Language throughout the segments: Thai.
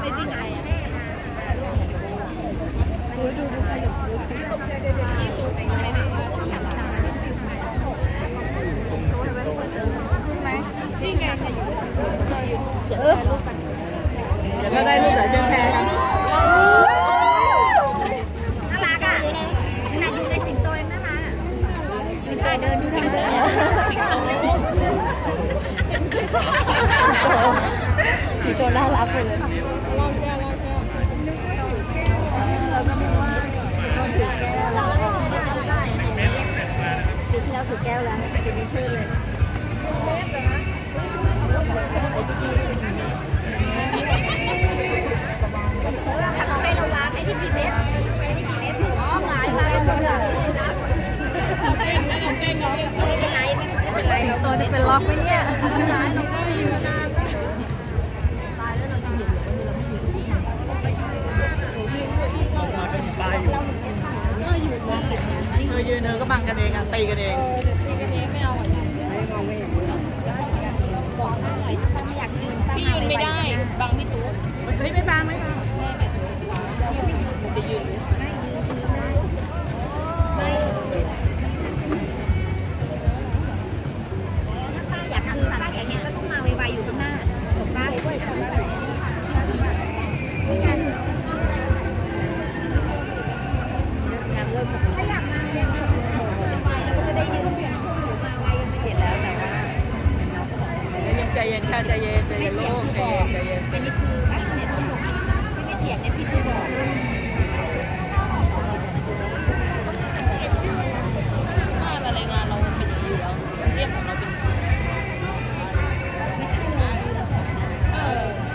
ไปวิ่งอะไรอะเดี๋ยวก็ได้รูปเดี๋ยวจะแชีตัวน่ารักเลยปีที่แล้วถือแก้วแล้วปีนี้ชื่อเลยทำให้เราวางให้ที่พีเมสให้ที่พีเมสอ๋อหมายมาเป็นตัวหลักไม่เป็นไรไม่เป็นไรเราตัวจะเป็นล็อกไหมเนี่ยเธอยืนเธอก็บังกันเองอะตีกันเองพี่ยืนไม่ได้บังพี่ตูเฮ้ยไม่บังไม่บัง เย็นค่ะใจเย็นใจเย็นลูกใจเย็นใจเย็นอันนี้คือป้าเนี่ยที่ไม่เถียงเนี่ยพี่คือบอกถ้าอะไรงานเราเป็นอย่างนี้อยู่แล้วเรียกของเราเป็นไม่ใช่เลย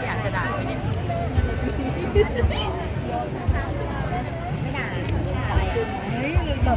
อยากจะด่าไหมเนี่ยไม่ด่าอะไรเฮ้ยเรา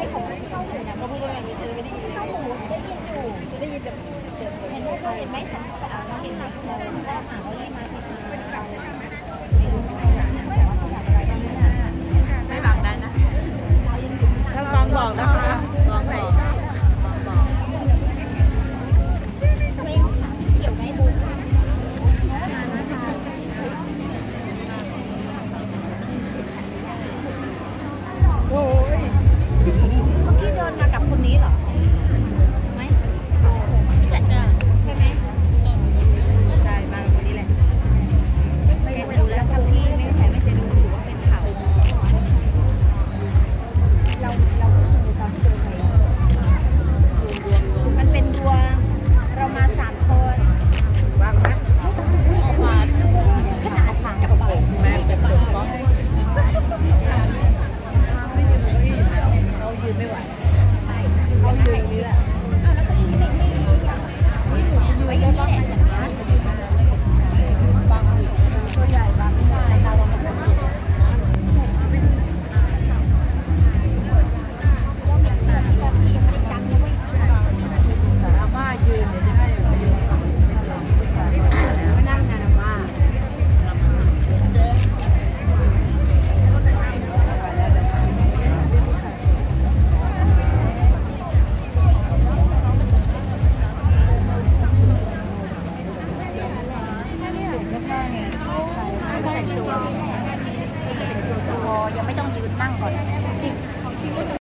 ไม่เขาเข้าหูนะเขาพูดว่ามันมีเธอไม่ได้ยินไม่ได้ยินแต่เห็นไหมเห็นไหมฉันเอางเห็นไหมมอน้าหาเขาได้ไหม